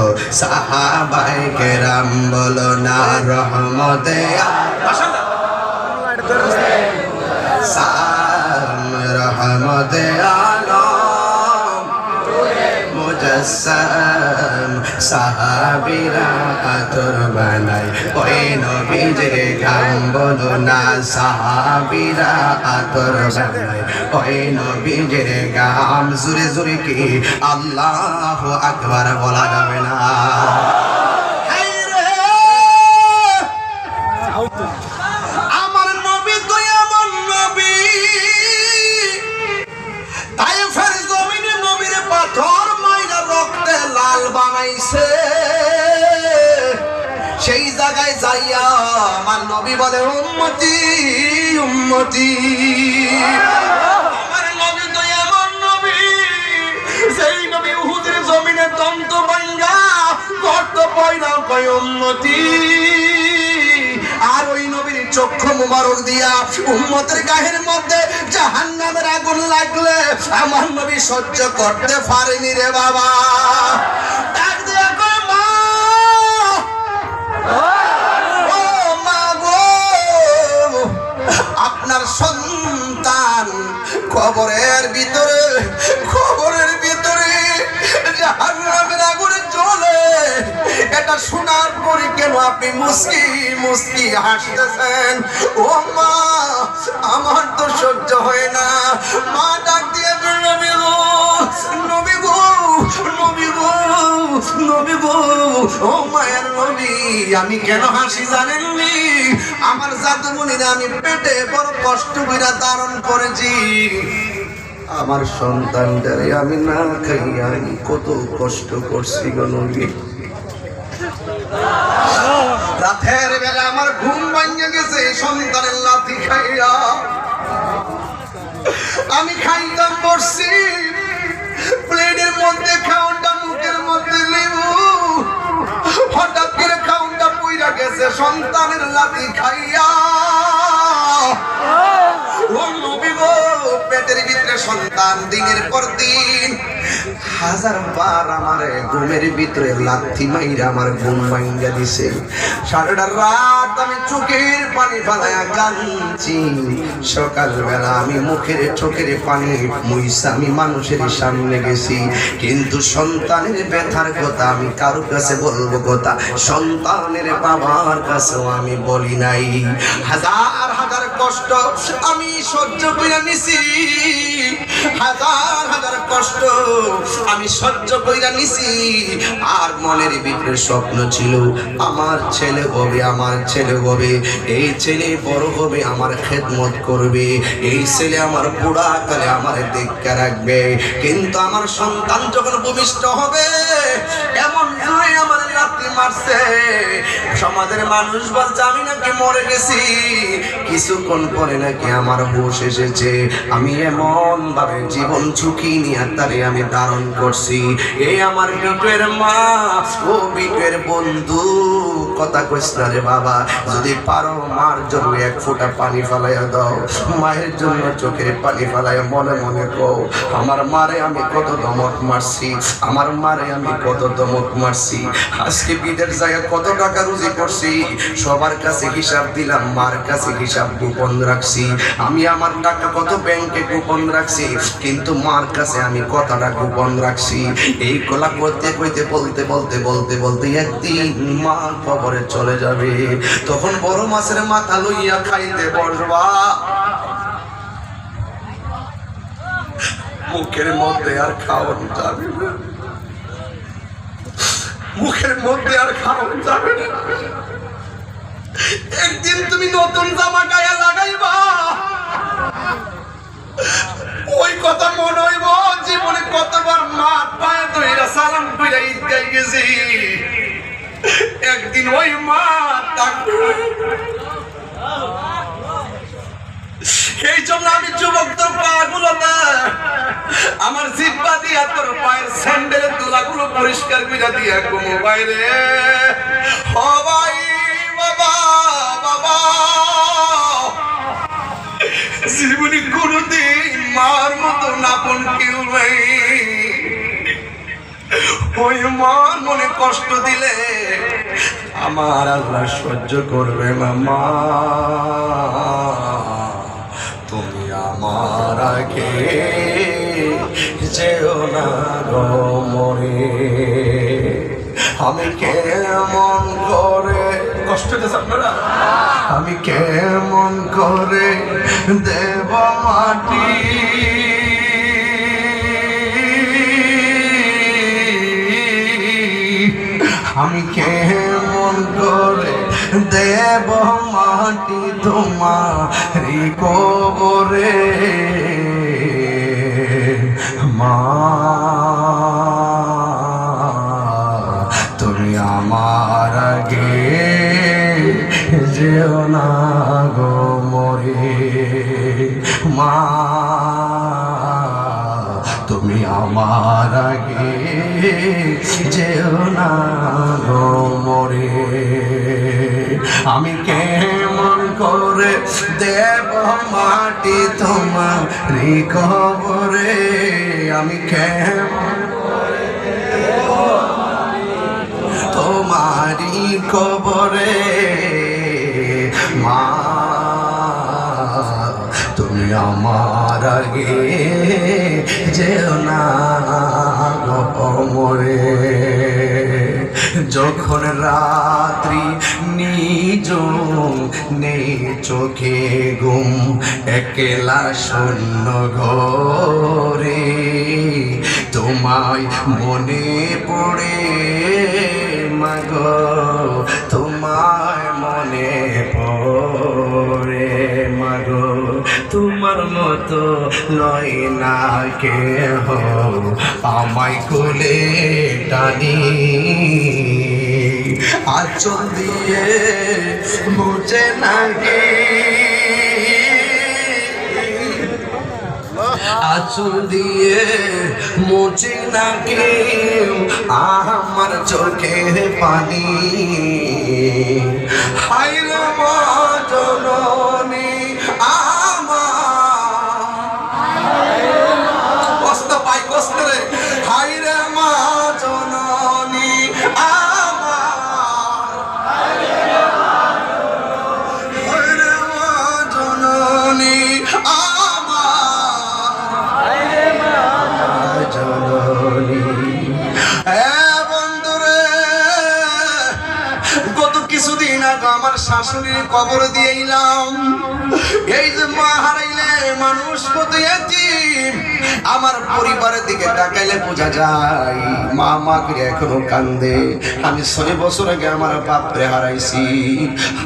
যত সাহাবাই কেরাম বলো না রহমতে রহমতে আলম মুজসম সাহাবিরা আতর বানাই। ওই নবীজে গান বলো না, সাহাবিরা আতর বানাই। ওই নবীজে গাম জুরে জুরে কি আল্লাহ আকবার বলা যাবে না? যাইয়া আমার নবী বলে, উম্মতি উম্মতি। সেই নবী পয়রা কয় আর ওই নবীর চক্ষু মুবারক দিয়া উম্মতের গায়ের মধ্যে জাহান্নামের আগুন লাগলে আমার নবী সহ্য করতে পারেনি রে বাবা। ডাক দিয়া মা! খবরের ভিতরে খবরের ভিতরে জাহান্নামের আগুনে জ্বলে। এটা শোনার পরে কেন আপনি মুসকি মুসকি হাসতেছেন? ও মা, আমার তো সহ্য হয় না। মা ডাক দিয়ে নবী গো নবী গো নবী গো। আমি কেন হাসি আমার আমি পেটে বড় কষ্ট করে ধারণ করেছি। আমার আমি না খাই আমি কত কষ্ট করছি গো রাতের বেলা আমার ঘুম ভাঙে গেছে, সন্তানের লাথি খাইয়া। আমি খাইতাম বসছি প্লেটের মধ্যে খাওয়াটা হঠাৎ করে খাওয়াটা পইরা গেছে সন্তানের লাতি খাইয়া। পেটের ভিতরে সন্তান দিনের পর দিন হাজার বার আমার ঘুমের ভিতরে লাথি মাইরা আমার ঘুম দিছে। সারাটা রাত আমি চোখের পানি ফালায়া সকালবেলা আমি মুখের চোখের পানি মুইসা আমি মানুষের সামনে গেছি। কিন্তু সন্তানের ব্যথার কথা আমি কারোর কাছে বলব কথা, সন্তানের বাবার কাছেও আমি বলি নাই। হাজার হাজার কষ্ট আমি সহ্য করে নিছি। হাজার হাজার কষ্ট আমি সহ্য কইরা নিছি। আর মনের ভিতরে স্বপ্ন ছিল, আমার ছেলে হবে, আমার ছেলে হবে। এই ছেলে বড় হবে, আমার খেদমত করবে। এই ছেলে আমার বুড়া কালে আমার দেখতে রাখবে। কিন্তু আমার সন্তান যখন ভূমিষ্ঠ হবে, এমন আমার রাত্রি মারছে। সমাজের মানুষ বলছে, আমি নাকি মরে গেছি। কিছুক্ষণ পরে নাকি আমার হুশ এসেছে। আমি এমন ভাবে জীবন ঝুঁকি নিয়ে তারে আমি ধারণ করছি। এই আমার বিটুয়ের মা, ও বিটুয়ের বন্ধু। কথা কইস রে বাবা, যদি পারো মার জন্য এক ফোঁটা পানি ফালাইয়া দাও, মায়ের জন্য চোখের পানি ফালাইয়া মনে মনে কও, আমার মারে আমি কত দমক মারছি, আমার মারে আমি কত দমক মারছি, আজকে বিদের জায়গায় কত টাকা রুজি করছি। সবার কাছে হিসাব দিলাম, মার কাছে হিসাব গোপন রাখছি। আমি আমার টাকা কত ব্যাংকে গোপন রাখছি, কিন্তু মার কাছে আমি কথাটা গোপন রাখছি। এই কলা করতে কইতে বলতে বলতে বলতে বলতে একদিন মা কবরে চলে যাবে। তখন বড় মাছের মাথা লইয়া খাইতে বসবা। মুখের মধ্যে আর খাওয়ানো যাবে না। মুখের মধ্যে আর খাওয়া যাবে না। একদিন তুমি নতুন জামা গায়ে লাগাইবা। ওই কথা মনে হইব, জীবনে কতবার মা পায়ে ধইরা সালাম কইরা ঈদগাই গেছি। একদিন ওই মা এই জন্য আমি যুবকদের পাগুলো না ডাকবে দিয়া তোর পায়ের স্যান্ডেলের তুলাগুলো পরিষ্কার করে দিয়া বাইরে ও বাবা বাবা। মার মতো নাপন কেউ নেই। ওই মান মনে কষ্ট দিলে আমার আল্লাহ সহ্য করবে না, মা। তুমি আমার আগে যেও না মরে। আমি কেমন করে কষ্ট হচ্ছে আপনারা? আমি কেমন করে দেব মাটি? আমি কেমন করে দেব মাটি তোমার কবরে? মা, তুমি আমার আগে যেও না গো মরে। মা, তুমি আমার আগে যেও না গো মরে। আমি কেমন করে, দেব মাটি তোমার কবরে। আমি কেমন তোমারি কবরে? মা, তুমি আমার আগে যেও না মরে যখন রাত্রি নিজ নেই চোখে ঘুম, একলা শূন্য ঘরে তোমায় মনে পড়ে, মাগ, তোমায় মনে পড়ে। তোমার মতো নয় না কে আমায় কোলে টানি। আচল দিয়ে মুছে নাকি আচল দিয়ে মুছে না কেউ আমার চোখে পানি। হাইরে মা শাশুড়ির কবর দিয়ে এলাম। এই যে মা হারাইলে মানুষ কত এতিম আমার পরিবারের দিকে তাকাইলে বোঝা যায়, মা মা করে এখনও কান্দে। আমি ছয় বছর আগে আমার বাপরে হারাইছি।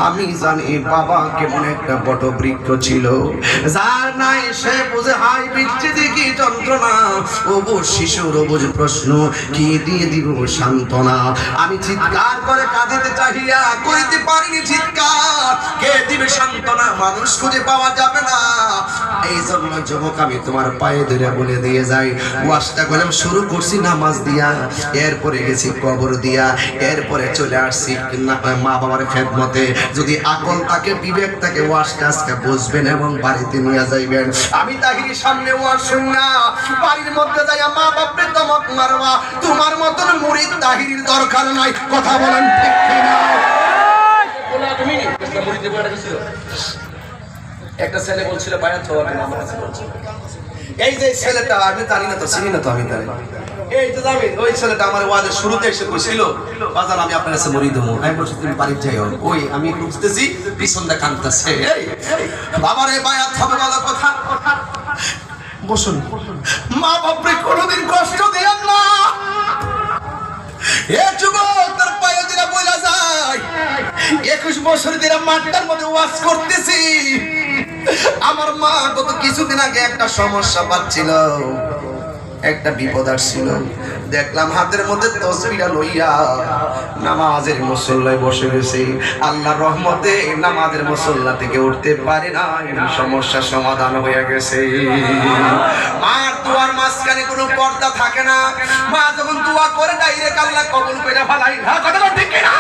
আমি জানি বাবা কেমন একটা বট বৃক্ষ ছিল। যার নাই, সে বুঝে হাই বৃষ্টি দেখি যন্ত্রণা। অবুজ শিশুর অবুজ প্রশ্ন, কি দিয়ে দিব সান্ত্বনা? আমি চিৎকার করে কাঁদিতে চাহিয়া করিতে পারিনি চিৎকার। কে দিবে সান্ত্বনা? মানুষ খুঁজে পাওয়া যাবে না। এই জন্য যুবক, আমি তোমার পায়ে ধরে বলে দিয়ে যাই। ওয়াশটা করলাম, শুরু করছি নামাজ দিয়া। এরপরে গেছি কবর দিয়া। এরপরে চলে আসছি মা বাবার খেদমতে। যদি আকল তাকে বিবেক তাকে ওয়াশটা আজকে বুঝবেন এবং বাড়িতে নিয়ে যাইবেন। আমি তাহির সামনে ওয়াশ শুন না। বাড়ির মধ্যে যাই মা বাপরে তোমাক মারবা। তোমার মতন মুড়িদ তাহির দরকার নাই। কথা বলেন ঠিক কিনা? একটা ছেলে বলছিল, বায়াত হওয়ার জন্য আমার কাছে বলছিল এই যে ছেলেটা, আমি জানি না তো, চিনি না তো আমি তাই এই তো ওই ছেলেটা আমার শুরুতে এসে বাজার আমি আপনার কাছে মরি দেবো। আমি বলছি, তুমি যাই ওই, আমি বাবার এই বায়াত হবে বলা কথা। বসুন। মা বাপরে, কোনোদিন কষ্ট দেন না। এ যুবক, তার পায়ে বইলা যায়। একুশ বছর দিরা মাঠটার মধ্যে ওয়াজ করতেছি। আমার মা গত কিছুদিন আগে একটা সমস্যা পাচ্ছিল। একটা বিপদ আসছিল। দেখলাম হাতের মধ্যে তসবিটা লইয়া নামাজের মুসল্লায় বসে গেছে আল্লাহর রহমতে নামাজের মুসল্লা থেকে উঠতে পারে না সমস্যার সমাধান হয়ে গেছে। মার দুয়ার মাঝখানে কোনো পর্দা থাকে না। মা যখন দোয়া করে ডাইরেক্ট আল্লাহ কবুল করে ফেলাই হ্যাঁ কথা ঠিক মা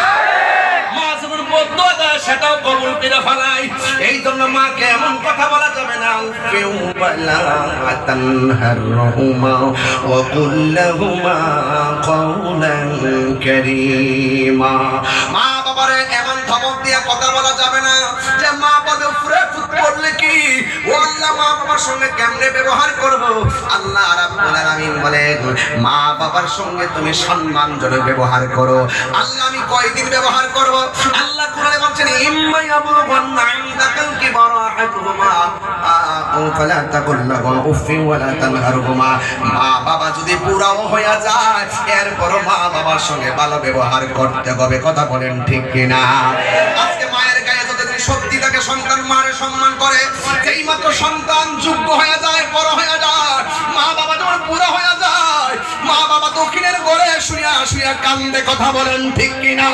যখন বদুয়া দেয় সেটাও কবুল করে ফেলাই। এই জন্য মাকে এমন কথা বলা যাবে না কেউ বলা তানহারহুমা ওয়া কুল লাহুমা কওলান কারীমা। মা বাবারে এমন ধমক দিয়ে কথা বলা যাবে না যে মা বাবা ফুরে ফুট করলে কি? ও আল্লাহ, মা বাবার সঙ্গে ব্যবহার আল্লাহ মা বাবার সঙ্গে তুমি ব্যবহার করো। আল্লাহ, আমি কয়দিন ব্যবহার আল্লাহ মা বাবা যদি পুরাও হয়ে যায় এরপর মা বাবার সঙ্গে ভালো ব্যবহার করতে হবে। কথা বলেন ঠিক কিনা? আজকে মায়ের সত্যি তাকে সন্তান মারে সম্মান করে যেই মাত্র সন্তান যোগ্য হয়ে যায়, বড় হয়ে যায়, মা বাবা যখন পুরো হয়ে যায়, মা বাবা দক্ষিণের গড়ে শুয়া শুয়া কান্দে কথা বলেন ঠিক কিনা?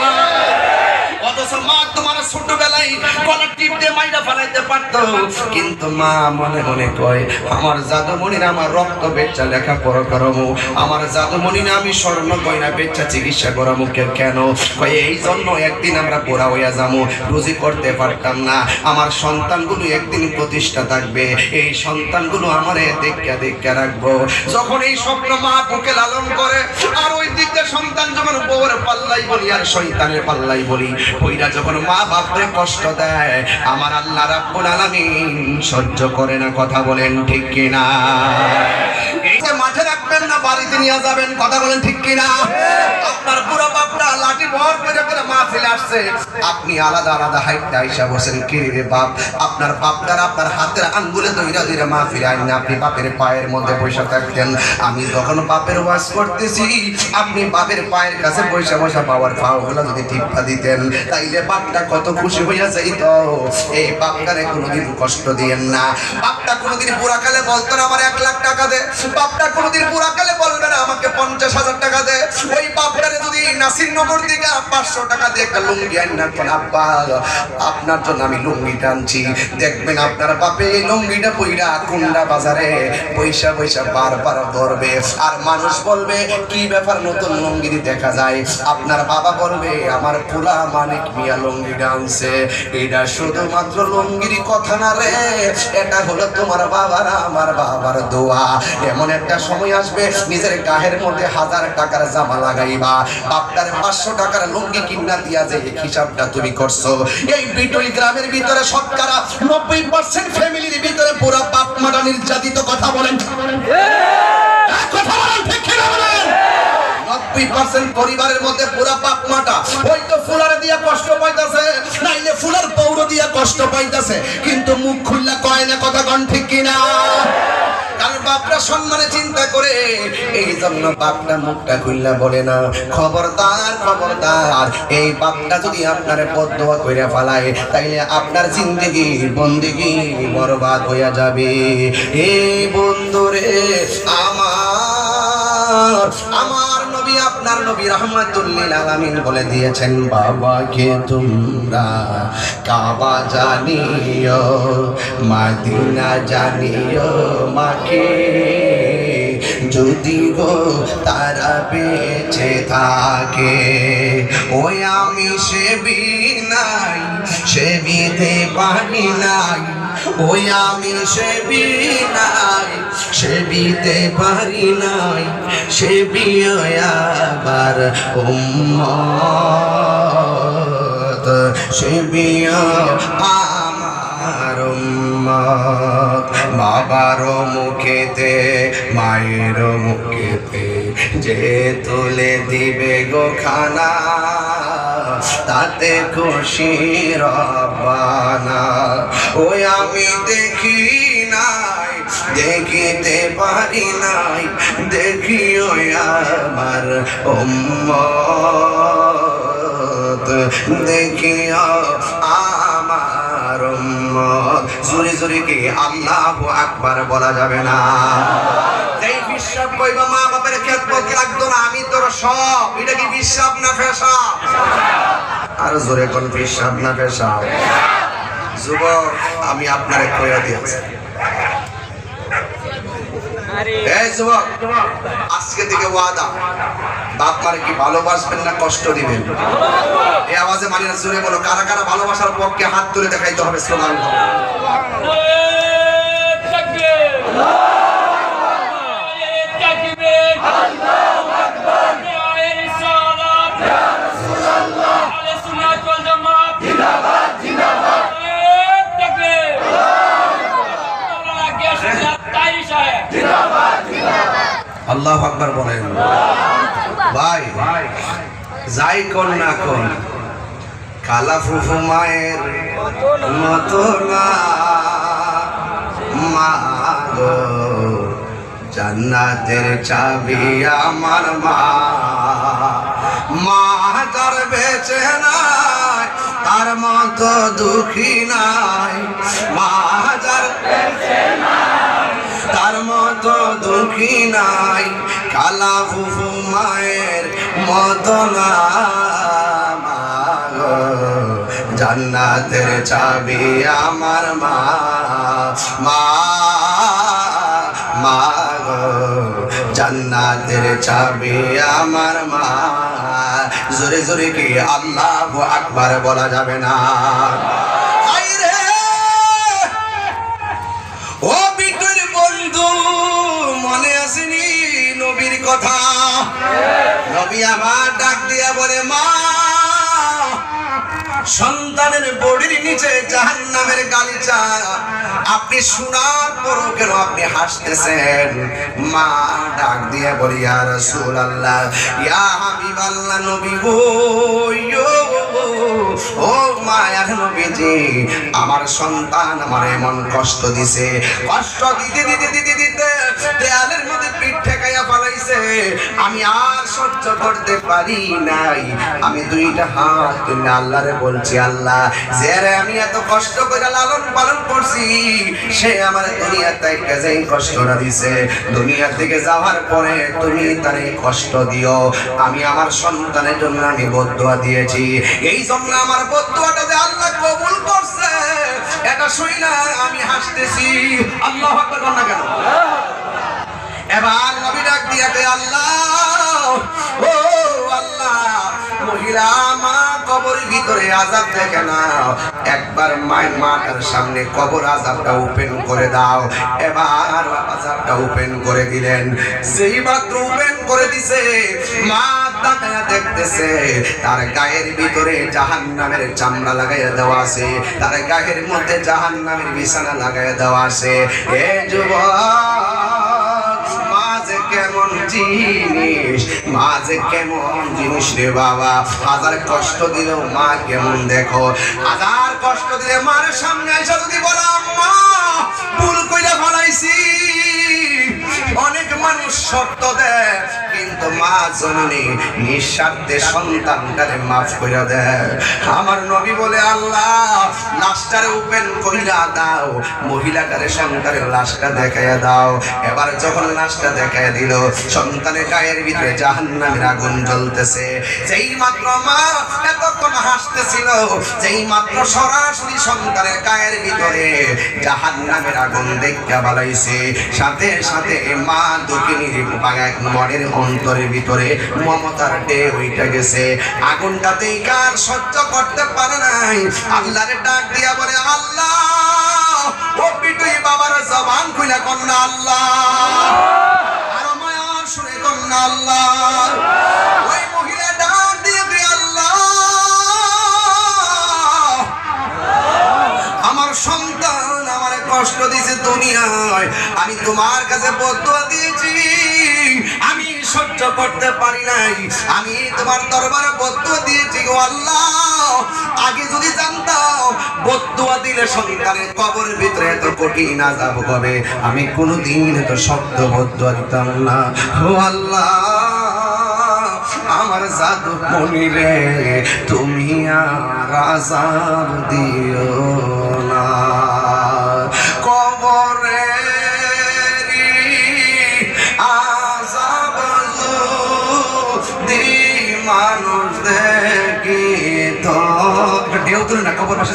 রুজি করতে পারতাম না। আমার সন্তানগুলো একদিন প্রতিষ্ঠা থাকবে। এই সন্তানগুলো আমারে দেখা দেখা রাখব। যখন এই স্বপ্ন মা বুকে লালন করে, আর ওই দিক সন্তান যখন পাল্লাই বলি, আর শৈতানের পাল্লাই বলি ওইরা যখন মা বাপরে কষ্ট দেয়, আমার আল্লাহ রাব্বুল আলামিন সহ্য করে না, কথা বলেন ঠিক কিনা? মাঠে রাখবেন না, বাড়িতে নিয়ে যাবেন, কথা বলেন ঠিক কিনা? আপনার লাঠি ভর করে করে মা ফেলে আসছে। আপনি আলাদা আলাদা হাইটটা আইসা বসেন, কি রে বাপ? আপনার আপনার হাতের আঙ্গুলে মা ফিরে আইন আপনি বাপের পায়ের মধ্যে বসে থাকতেন। আমি যখন বাপের ওয়াজ করতেছি, আপনি বাপের পায়ের কাছে বসে বসে বাবার পাওগুলো যদি টিপা দিতেন, তাইলে বাপটা কত খুশি হইয়া যাইত। এই বাপটারে কোনোদিন কষ্ট দিয়েন না। বাপটা কোনোদিন পুরাকালে বলতো আমার এক লাখ টাকা দে। বাপটা কোনোদিন পুরাকালে বলবে না, আমাকে পঞ্চাশ হাজার টাকা দে। ওই বাপটারে যদি নাসিরনগর দিকে পাঁচশো টাকা দিয়ে একটা লুঙ্গি আইন আব্বা, আপনার জন্য আমি লুঙ্গি টানছি দেখবেন আপনার বাপে লুঙ্গিটা পইরা কুন্ডা বাজারে পয়সা পয়সা বারবার ধরবে। আর মানুষ বলবে, কি ব্যাপার নতুন লুঙ্গি দেখা যায়? আপনার বাবা বলবে, আমার পোলা মানিক মিয়া লুঙ্গি আনছে। এটা শুধুমাত্র লুঙ্গির কথা না রে, এটা হলো তোমার বাবার, আমার বাবার দোয়া। এমন একটা সময় আসবে, নিজের গায়ের মধ্যে হাজার টাকার জামা লাগাইবা। বাপটার পাঁচশো টাকার লুঙ্গি কিনা দিয়া যে হিসাবটা তুমি করছ। এই বিটুই গ্রামের ভিতরে শতকরা নব্বই পার্সেন্ট ফ্যামিলির ভিতরে পুরো বাপ মাটা নির্যাতিত কথা বলেন। কষ্ট পাইতাছে, কিন্তু মুখ খুললা কয় না, কথা কন ঠিক কিনা? বাপরা সম্মানে চিন্তা করে এই জন্য বাপটা মুখটা খুললা বলে না, খবরদার খবরদার, এই বাপটা যদি আপনার পদ্মা কইরা ফালায়, তাইলে আপনার জিন্দগি, বন্দিগি বরবাদ হইয়া যাবে। এই বন্ধুরে, আমার আমার নবী আপনার নবী রহমাতুল্লিল আলামিন বলে দিয়েছেন বাবাকে তোমরা? কাবা জানিও, মাদিনা জানিও মাকে। যদি গো তারা বেঁচে থাকে, ওই আমি সে নাই সে বিধে পানি নাই ওই আমি সে নাই সে বিতে পারি নাই, সে বিয়াবার উম্মত, সে বিয়া আমার বাবার মুখেতে, মায়ের মুখেতে যে তুলে দিবে গো খানা। তাতে খুশি রবানা ওই আমি দেখি নাই, দেখিতে পারি নাই, দেখি ওই আমার উম্মত। দেখিও আমার উম্মত। জোরে জোরে কি, আল্লাহ আকবার বলা যাবে না। বিশ্বাস মা বাপের খেদমত লাগতো না, আমি তোর সব, এটা কি বিশ্বাস না পেশাব আর জোরে কোন বিশ্বাস না পেশাব? যুবক আমি আপনারে কইয়া দিয়েছি। এই যুবক আজকে থেকে ওয়াদা। বাপ মারে কি ভালোবাসবেন না কষ্ট দিবেন? এই আওয়াজে মানি না জোরে বলো কারা কারা ভালোবাসার পক্ষে হাত তুলে দেখাইতে হবে স্লোগান আল্লাহ। আকবার বলেন। ভাই, যাই কোন না কোন কালা ফুফু মায়ের মতো না। মা জান্নাতের চাবি আমার মা। মা যার বেঁচে নাই, তার মতো দুঃখী নাই। মা যার তার নাই কালা ফুফু মায়ের মতো না মা গো। জান্নাতের চাবি আমার মা মা মা জান্নাতের চাবি আমার মা। জোরে জোরে কি আল্লাহ আকবার বলা যাবে না? সন্তানের বডির নিচে জাহান নামের গালিচা। আপনি শোনার পরও কেন আপনি হাসতেছেন? মা ডাক দিয়ে বলি, ইয়া রাসূল আল্লাহ ইয়া হাবিব আল্লাহ নবী গো ও মায়ার নবীজি, আমার সন্তান আমার এমন কষ্ট দিছে। কষ্ট দিতে দিতে দিতে দিতে, দেয়ালের মধ্যে পিঠ ঠেকাইয়া পালাইছে আমি আর সহ্য করতে পারি নাই। আমি দুইটা হাত তুলে আল্লাহরে বলছি, আল্লাহ যে আমি এত কষ্ট করে লালন পালন করছি, সে আমার দুনিয়া থেকে যেই কষ্টটা দিছে, দুনিয়া থেকে যাওয়ার পরে তুমি তারে কষ্ট দিও। আমি আমার সন্তানের জন্য আমি বদুয়া দিয়েছি। এই জন্য আমার বদুয়াটা যে আল্লাহ কবুল করছে, এটা শুই না, আমি হাসতেছি। আল্লাহ না কেন? এবার ভিতরে আজাব দেখে না একবার মায়ের মাটার সামনে কবর আজাবটা ওপেন করে দাও। এবার আজাবটা ওপেন করে দিলেন। সেই মাত্র ওপেন করে দিছে, মা দেখতেছে, তার গায়ের ভিতরে জাহান নামের চামড়া লাগাইয়া দেওয়া আছে, তার গায়ের মধ্যে জাহান নামের বিছানা লাগাইয়া দেওয়া আছে। এ যুবক কেমন মা যে কেমন জিনিস রে বাবা? হাজার কষ্ট দিলেও মা কেমন দেখো? হাজার কষ্ট দিলে মার সামনে এসে যদি বলো মা ভুল কইরা ফলাইছি। অনেক মানুষ শর্ত দেয় কিন্তু মা জননী নিঃস্বার্থে সন্তানটারে মাফ কইরা দেয়। আমার নবী বলে, আল্লাহ, লাশটারে ওপেন কইরা দাও। মহিলাটারে সন্তানের লাশটা দেখাইয়া দাও। এবার যখন লাশটা দেখাইয়া দিল, সন্তানের গায়ের ভিতরে জাহান্নামের আগুন জ্বলতেছে। যেই মাত্র মা এতক্ষণ হাসতেছিল যেই মাত্র সরাসরি সন্তানের গায়ের ভিতরে জাহান্নামের আগুন দেখা বালাইছে। সাথে সাথে মা দক্ষিণীর মনের অন্তরের ভিতরে মমতার ডে উইটা গেছে। আগুনটাতেই কার সহ্য করতে পারে নাই? আল্লাহরে ডাক দিয়া বলে, আল্লাহ, ও পিটুই বাবার জবান খুলে কন্যা, আল্লাহ। আরও মায়ার শুনে কন্যা, আল্লাহ। আল্লাহ, আমার সন্তান আমার কষ্ট দিয়েছে দুনিয়ায়। আমি তোমার কাছে বদুয়া দিয়েছি সহ্য করতে পারি নাই। আমি তোমার দরবারে বদুয়া দিয়েছি গো আল্লাহ। আগে যদি জানতাম, বদুয়া দিলে সন্তানের কবরের ভিতরে এত কঠিন আজাব হবে। আমি কোনোদিন এত শব্দ বদুয়া দিতাম না। ও আল্লাহ, আমার জাদু মনি রে, তুমি আর আজাব দিও।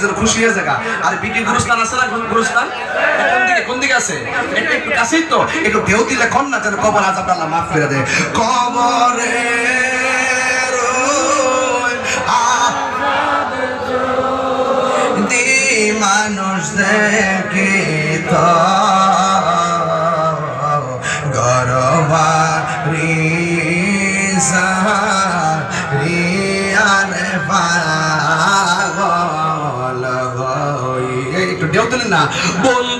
যেন খুশি হয়ে জায়গা। আর বিটি গুরুস্থান আছে না গুরুস্থান? কোন দিকে আছে? একটু কাছেই তো। একটু ঢেউ দিলে কন না যেন কবর আজ মাফ দেয়। মানুষ দেখ না। বন্ধু